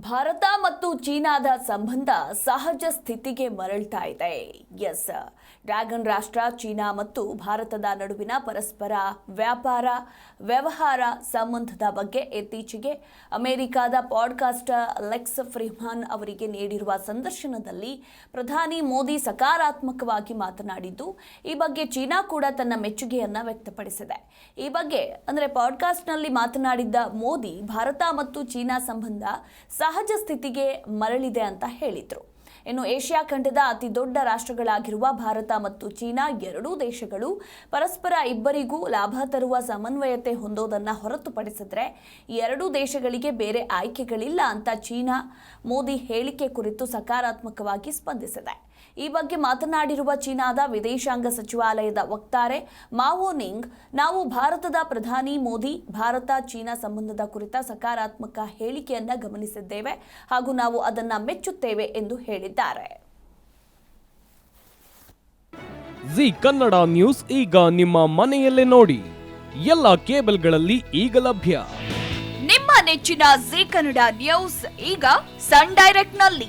ಭಾರತ ಮತ್ತು ಚೀನಾದ ಸಂಬಂಧ ಸಹಜ ಸ್ಥಿತಿಗೆ ಮರಳ್ತಾ ಇದೆ. ಎಸ್. ಡ್ರ್ಯಾಗನ್ ರಾಷ್ಟ್ರ, ಚೀನಾ ಮತ್ತು ಭಾರತದ ನಡುವಿನ ಪರಸ್ಪರ ವ್ಯಾಪಾರ, ವ್ಯವಹಾರ ಸಂಬಂಧದ ಬಗ್ಗೆ ಇತ್ತೀಚೆಗೆ ಅಮೆರಿಕಾದ ಪಾಡ್ಕಾಸ್ಟರ್ ಲೆಕ್ಸ್ ಫ್ರಿಮಾನ್ ಅವರಿಗೆ ನೀಡಿರುವ ಸಂದರ್ಶನದಲ್ಲಿ ಪ್ರಧಾನಿ ಮೋದಿ ಸಕಾರಾತ್ಮಕವಾಗಿ ಮಾತನಾಡಿದ್ದು, ಈ ಬಗ್ಗೆ ಚೀನಾ ಕೂಡ ತನ್ನ ಮೆಚ್ಚುಗೆಯನ್ನು ವ್ಯಕ್ತಪಡಿಸಿದೆ. ಈ ಬಗ್ಗೆ ಅಂದರೆ ಪಾಡ್ಕಾಸ್ಟ್ನಲ್ಲಿ ಮಾತನಾಡಿದ್ದ ಮೋದಿ, ಭಾರತ ಮತ್ತು ಚೀನಾ ಸಂಬಂಧ ಸಹಜ ಸ್ಥಿತಿಗೆ ಮರಳಿದೆ ಅಂತ ಹೇಳಿದರು. ಇನ್ನು ಏಷ್ಯಾ ಖಂಡದ ಅತಿ ದೊಡ್ಡ ರಾಷ್ಟ್ರಗಳಾಗಿರುವ ಭಾರತ ಮತ್ತು ಚೀನಾ ಎರಡೂ ದೇಶಗಳು ಪರಸ್ಪರ ಇಬ್ಬರಿಗೂ ಲಾಭ ತರುವ ಸಮನ್ವಯತೆ ಹೊಂದೋದನ್ನು ಹೊರತುಪಡಿಸಿದ್ರೆ ಎರಡೂ ದೇಶಗಳಿಗೆ ಬೇರೆ ಆಯ್ಕೆಗಳಿಲ್ಲ ಅಂತ ಚೀನಾ ಮೋದಿ ಹೇಳಿಕೆ ಕುರಿತು ಸಕಾರಾತ್ಮಕವಾಗಿ ಸ್ಪಂದಿಸಿದೆ. ಈ ಬಗ್ಗೆ ಮಾತನಾಡಿರುವ ಚೀನಾದ ವಿದೇಶಾಂಗ ಸಚಿವಾಲಯದ ವಕ್ತಾರೆ ಮಾವೋ ನಿಂಗ್ ನಾವು ಭಾರತದ ಪ್ರಧಾನಿ ಮೋದಿ ಭಾರತ ಚೀನಾ ಸಂಬಂಧದ ಕುರಿತ ಸಕಾರಾತ್ಮಕ ಹೇಳಿಕೆಯನ್ನು ಗಮನಿಸಿದ್ದೇವೆ ಹಾಗೂ ನಾವು ಅದನ್ನು ಮೆಚ್ಚುತ್ತೇವೆ ಎಂದು ಹೇಳಿದ್ದಾರೆ. ಜಿ ಕನ್ನಡ ನ್ಯೂಸ್ ಈಗ ನಿಮ್ಮ ಮನೆಯಲ್ಲೇ ನೋಡಿ. ಎಲ್ಲ ಕೇಬಲ್ಗಳಲ್ಲಿ ಈಗ ಲಭ್ಯ. ನಿಮ್ಮ ನೆಚ್ಚಿನ ಜಿ ಕನ್ನಡ ನ್ಯೂಸ್ ಈಗ ಸನ್ ಡೈರೆಕ್ಟ್ನಲ್ಲಿ